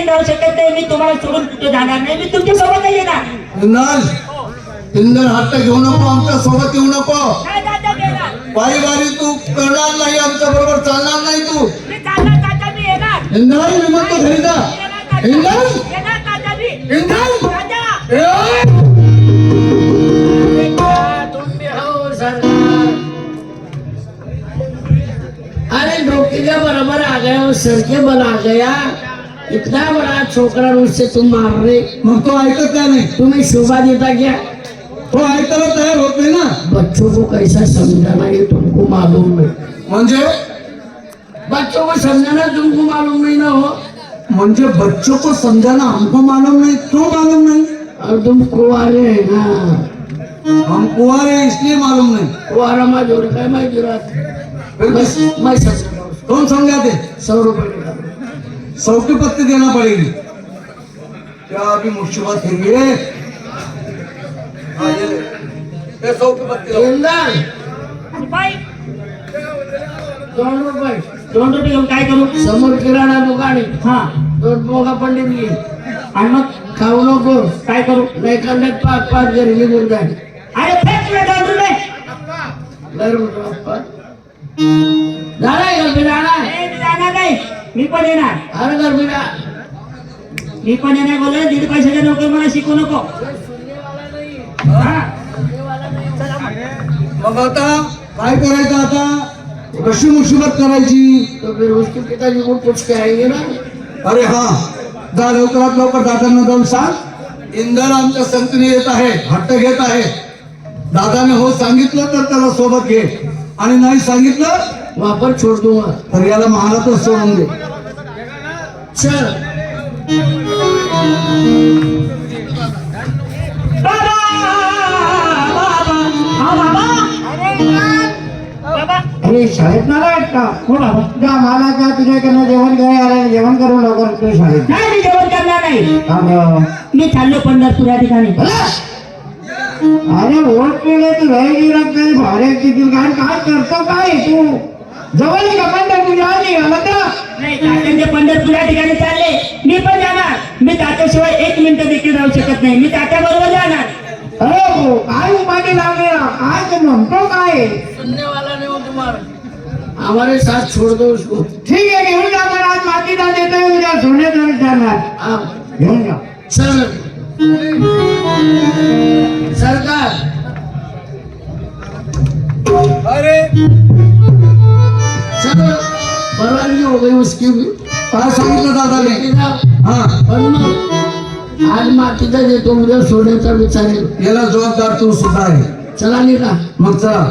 नाही राहू शकत नाही मी तुम्हाला सोडून कुठे जाणार नाही मी तुमच्या सोबत येणार हट्ट घेऊ नको आमच्या सोबत येऊ नको बारी तू करणार नाही आमच्या बरोबर चालणार नाही तू. इंद्राई मी म्हणतो घरी जा. इंद्राई अरे डोके बराबर आ गया सर के बना गया. इतना बड़ा छोकरा उससे तुम मार रहे। मग तो ऐकत काय नाही। तुम्हें शोभा देता क्या? तो ऐकायला तयार होत नाही ना। बच्चों को कैसा समझाना ये तुमको मालूम नहीं म्हणजे बच्चों को समझाना तुमको मालूम नहीं ना हो? म्हणजे बच्चों को समझाना हमको मालूम नहीं क्यों मालूम नहीं? और तुम कुआरे है ना। हम कुंवारे हैं इसलिए मालूम नहीं। कुआरा में जोड़ मैं बस किस- मैं समझा कौन समझाते? सौ रुपये का सौ की पत्ती देना पड़ेगी। क्या अभी मुसीबत है ये हाँ, दोन रुपये दोन रुपये घेऊन काय करू? समोर किराणा दुकान आहे. हा। दोन मोगा पंडित घे आणि मग खाऊ नको काय करू? नाही कंडक्ट पाच पाच घरी निघून जाईल अरे फेक तुला दोन रुपये लय रुपये बाप्पा. जाणार गरबी जाणार ए, मी जाणार नाही. मी पण येणार. अरे गरबी जा मी पण येणार बोलले दीड पैशाच्या नोकरी मला शिकू नको. मग आता काय करायचं आता? कशी मुसीबत करायची? तो पिताजी आएंगे ना? अरे हा. जा लवकरात लवकर दादांना जाऊन सांग. इंदर आमच्या संगतीने येत आहे हट्ट घेत आहे. दादाने हो सांगितलं तर त्याला सोबत घे. आणि नाही सांगितलं वहां पर छोड़ दूंगा तर याला महारातच सोडून दे. चल. बाबा बाबा बाबा बाबा. अरे शाळेत ना का? हो बाबा? जा मला का तुझ्याकडनं जेवण घरी आलं जेवण करू लवकर तू शाळेत नाही मी जेवण करणार नाही. अगं, मी चाललो पंढरपूर या ठिकाणी. अरे वोट केले तू रहेगी रक्त भारे किती काय काय करतो काय तू? जवळ का? तुझ्या आधी आला तर नाही तात्यांचे पंढरपूर या ठिकाणी चालले. मी पण जाणार. मी तात्याशिवाय एक मिनिट देखील राहू शकत नाही. मी तात्या बरोबर जाणार. अरे भाऊ, काय उपाधी लागलेला काय तू म्हणतो काय? सुनने वाला नहीं हो तुम्हारा हमारे साथ छोड़ दो उसको ठीक आहे घेऊन जा पण आज मातीला देतोय उद्या सोने तर जाणार. आप घेऊन जा. चल. सरकार. अरे! परवानगी हो गई उसकी भी काय सांगितलं दादाने. हा. पण मग आज मातीचा देतो उद्या सोन्याचा विचारेल याला जबाबदार तू सुद्धा आहे. चला निघा. मग चला.